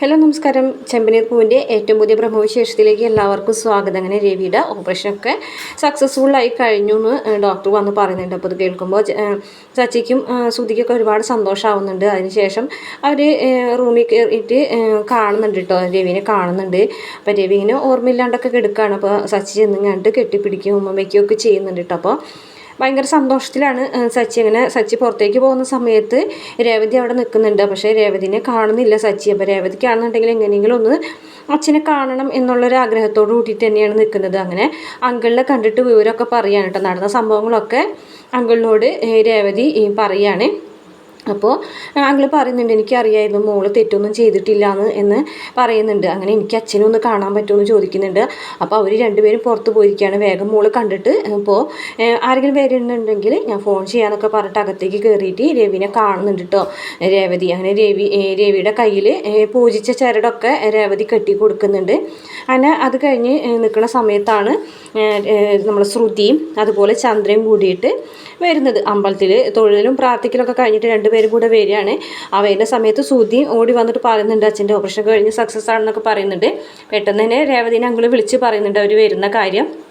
Hello നമസ്കാരം. ചെമ്പനീർ പൂവിന്റെ ഏറ്റവും പുതിയ ബ്രഹ്മവിശേഷത്തിലേക്ക് എല്ലാവർക്കും സ്വാഗതം. അങ്ങനെ രവിയുടെ ഓപ്പറേഷനൊക്കെ സക്സസ്ഫുൾ ആയി കഴിഞ്ഞു എന്ന് ഡോക്ടർ വന്ന് പറയുന്നുണ്ട്. അപ്പോൾ ഇത് കേൾക്കുമ്പോൾ ചച്ചിക്കും ശ്രുതിക്കൊക്കെ ഒരുപാട് സന്തോഷമാവുന്നുണ്ട് അതിനുശേഷം അവർ റൂമിൽ കയറിയിട്ട് കാണുന്നുണ്ട് കേട്ടോ രവിനെ കാണുന്നുണ്ട്. അപ്പോൾ രവി ഓർമ്മയില്ലാണ്ടൊക്കെ കിടക്കുകയാണ് അപ്പോൾ സച്ചി ചെന്നിങ്ങാണ്ട് കെട്ടിപ്പിടിക്കും ഉമ്മ വയ്ക്കുകയൊക്കെ ചെയ്യുന്നുണ്ട് കേട്ടോ അപ്പോൾ ഭയങ്കര സന്തോഷത്തിലാണ് സച്ചി അങ്ങനെ സച്ചി പുറത്തേക്ക് പോകുന്ന സമയത്ത് രേവതി അവിടെ നിൽക്കുന്നുണ്ട്. പക്ഷേ രേവതിനെ കാണുന്നില്ല സച്ചി. അപ്പോൾ രേവതിക്കാണെന്നുണ്ടെങ്കിൽ എങ്ങനെയെങ്കിലും ഒന്ന് അച്ഛനെ കാണണം എന്നുള്ളൊരു ആഗ്രഹത്തോട് കൂട്ടിയിട്ട് തന്നെയാണ് നിൽക്കുന്നത്. അങ്ങനെ അങ്കിളിനെ കണ്ടിട്ട് വിവരമൊക്കെ പറയാണ് നടന്ന സംഭവങ്ങളൊക്കെ അങ്കിളിനോട് രേവതി പറയുകയാണ് അപ്പോൾ അങ്കിൾ പറയുന്നുണ്ട് എനിക്കറിയായിരുന്നു മോൾ തെറ്റൊന്നും ചെയ്തിട്ടില്ല എന്ന് എന്ന് പറയുന്നുണ്ട്. അങ്ങനെ എനിക്ക് അച്ഛനും ഒന്ന് കാണാൻ പറ്റുമെന്ന് ചോദിക്കുന്നുണ്ട്. അപ്പോൾ അവർ രണ്ടുപേരും പുറത്ത് പോയിരിക്കുകയാണ്. വേഗം മോൾ കണ്ടിട്ട് ഇപ്പോൾ ആരെങ്കിലും വരുന്നുണ്ടെങ്കിൽ ഞാൻ ഫോൺ ചെയ്യാന്നൊക്കെ പറഞ്ഞിട്ട് അകത്തേക്ക് കയറിയിട്ട് രവിനെ കാണുന്നുണ്ട് കേട്ടോ രേവതി. അങ്ങനെ രവി രവിയുടെ കയ്യിൽ പൂജിച്ച ചരടൊക്കെ രേവതി കെട്ടി കൊടുക്കുന്നുണ്ട് അങ്ങനെ അത് കഴിഞ്ഞ് നിൽക്കുന്ന സമയത്താണ് നമ്മൾ ശ്രുതിയും അതുപോലെ ചന്ദ്രയും കൂടിയിട്ട് വരുന്നത്. അമ്പലത്തിൽ തൊഴിലും പ്രാർത്ഥിക്കലൊക്കെ കഴിഞ്ഞിട്ട് രണ്ടുപേരും കൂടെ വരികയാണ്. ആ വരുന്ന സമയത്ത് സൂതി ഓടി വന്നിട്ട് പറയുന്നുണ്ട് അച്ഛന്റെ ഓപ്പറേഷൻ കഴിഞ്ഞ് സക്സസ് ആണെന്നൊക്കെ പറയുന്നുണ്ട്. പെട്ടെന്ന് തന്നെ രേവതിനെ അങ്കിൾ വിളിച്ച് പറയുന്നുണ്ട് അവർ വരുന്ന കാര്യം.